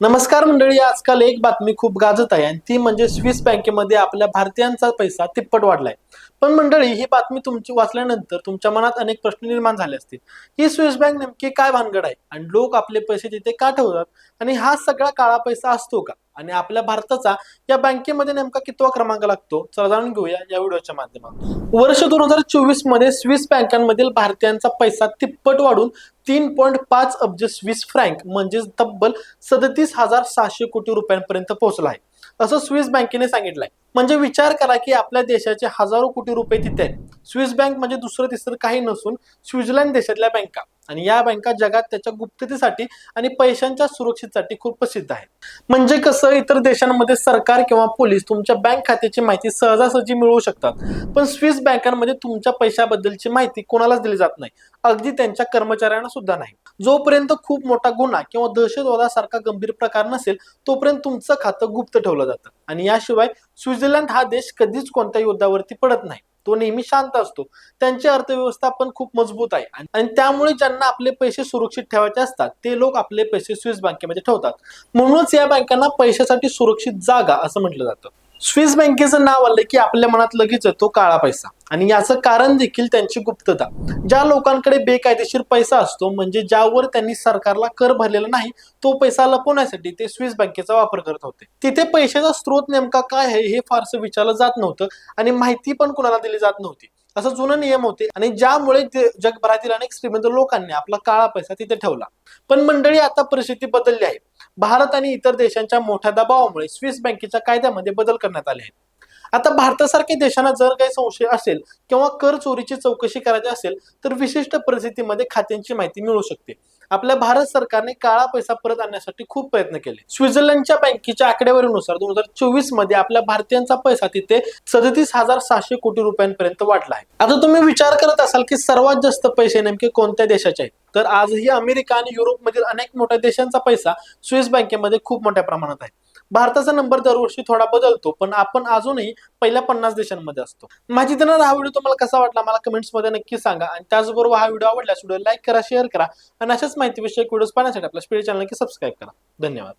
नमस्कार मंडळी आजकाल एक बातमी खूप गाजत आहे आणि ती म्हणजे स्विस बँकेमध्ये आपल्या भारतीयांचा पैसा तिप्पट वाढलाय. पण मंडळी ही बातमी तुमची वाचल्यानंतर तुमच्या मनात अनेक प्रश्न निर्माण झाले असतील. ही स्विस बँक नेमकी काय भानगड आहे? आणि लोक आपले पैसे तिथे का ठेवतात? आणि हा सगळा काळा पैसा असतो का? आणि आपल्या भारताचा या बँकेमध्ये नेमका कितवा क्रमांक लागतो? चला जाणून घेऊया या व्हिडिओच्या माध्यमातून. वर्ष दोन हजार चोवीसमध्ये स्विस बँकांमधील भारतीयांचा पैसा तिप्पट वाढून तीन पॉईंट पाच अब्ज स्विस फ्रँक म्हणजेच तब्बल सदतीस हजार सहाशे कोटी रुपयांपर्यंत पोहोचला आहे. असं स्विस बँकेने सांगितलंय. म्हणजे विचार करा की आपल्या देशाचे हजारो कोटी रुपये तिथे आहेत. स्विस बँक म्हणजे दुसरं तिसरं काही नसून स्वित्झर्लंड देशातल्या बँका. आणि या बँका जगात त्याच्या गुप्ततेसाठी आणि पैशांच्या सुरक्षेसाठी खूप प्रसिद्ध आहेत. म्हणजे कसं इतर देशांमध्ये सरकार किंवा पोलीस तुमच्या बँक खात्याची माहिती सहजासहजी मिळवू शकतात. पण स्विस बँकांमध्ये तुमच्या पैशाबद्दलची माहिती कोणालाच दिली जात नाही. अगदी त्यांच्या कर्मचाऱ्यांना सुद्धा नाही. जोपर्यंत खूप मोठा गुन्हा किंवा दहशतवादासारखा गंभीर प्रकार नसेल तोपर्यंत तुमचं खातं गुप्त ठेवलं जातं. आणि याशिवाय स्वित्झर्लंड हा देश कधीच कोणत्या युद्धावरती पडत नाही. तो नेहमी शांत असतो. त्यांची अर्थव्यवस्था पण खूप मजबूत आहे. आणि- त्यामुळे ज्यांना आपले पैसे सुरक्षित ठेवायचे असतात ते लोक आपले पैसे स्विस बँकेमध्ये ठेवतात. म्हणूनच या बँकांना पैशासाठी सुरक्षित जागा असं म्हटलं जातं. स्विस बँकेचं नाव आलं की आपल्या मनात लगेच येतो काळा पैसा. आणि याचं कारण देखील त्यांची गुप्तता. ज्या लोकांकडे बेकायदेशीर पैसा असतो म्हणजे ज्यावर त्यांनी सरकारला कर भरलेला नाही तो पैसा लपवण्यासाठी ते स्विस बँकेचा वापर करत होते. तिथे पैशाचा स्रोत नेमका काय आहे हे फारसं विचारलं जात नव्हतं आणि माहिती पण कुणाला दिली जात नव्हती. असं जुनं नियम होते आणि ज्यामुळे ते जगभरातील अनेक श्रीमंत लोकांनी आपला काळा पैसा तिथे ठेवला. पण मंडळी आता परिस्थिती बदलली आहे. भारत आणि इतर देशांच्या मोठ्या दबावामुळे स्विस बँकेच्या कायद्यामध्ये बदल करण्यात आले आहेत. आता भारतासारख्या देशांना जर काही संशय असेल किंवा कर चोरीची चौकशी करायची असेल तर विशिष्ट परिस्थितीमध्ये खात्यांची माहिती मिळू शकते. आपल्या भारत सरकारने काळा पैसा परत आणण्यासाठी खूप प्रयत्न केले. स्वित्झर्लंडच्या बँकेच्या आकडेवारीनुसार दोन हजार चोवीसमध्ये आपल्या भारतीयांचा पैसा तिथे सदतीस हजार सहाशे कोटी रुपयांपर्यंत वाढला आहे. आता तुम्ही विचार करत असाल की सर्वात जास्त पैसे नेमके कोणत्या देशाचे आहेत? तर आजही अमेरिका आणि युरोपमधील अनेक मोठ्या देशांचा पैसा स्विस बँकेमध्ये खूप मोठ्या प्रमाणात आहे. भारताचा नंबर दरवर्षी थोडा बदलतो पण आपण अजूनही पहिल्या पन्नास देशांमध्ये असतो. माझी तर हा व्हिडिओ तुम्हाला कसा वाटला मला कमेंट्समध्ये नक्की सांगा. आणि त्याचबरोबर हा व्हिडिओ आवडल्यास व्हिडिओ लाईक करा शेअर करा. आणि अशाच माहितीविषयक व्हिडिओज पाहण्यासाठी आपल्या स्पीड चॅनल नक्की सबस्क्राईब करा. धन्यवाद.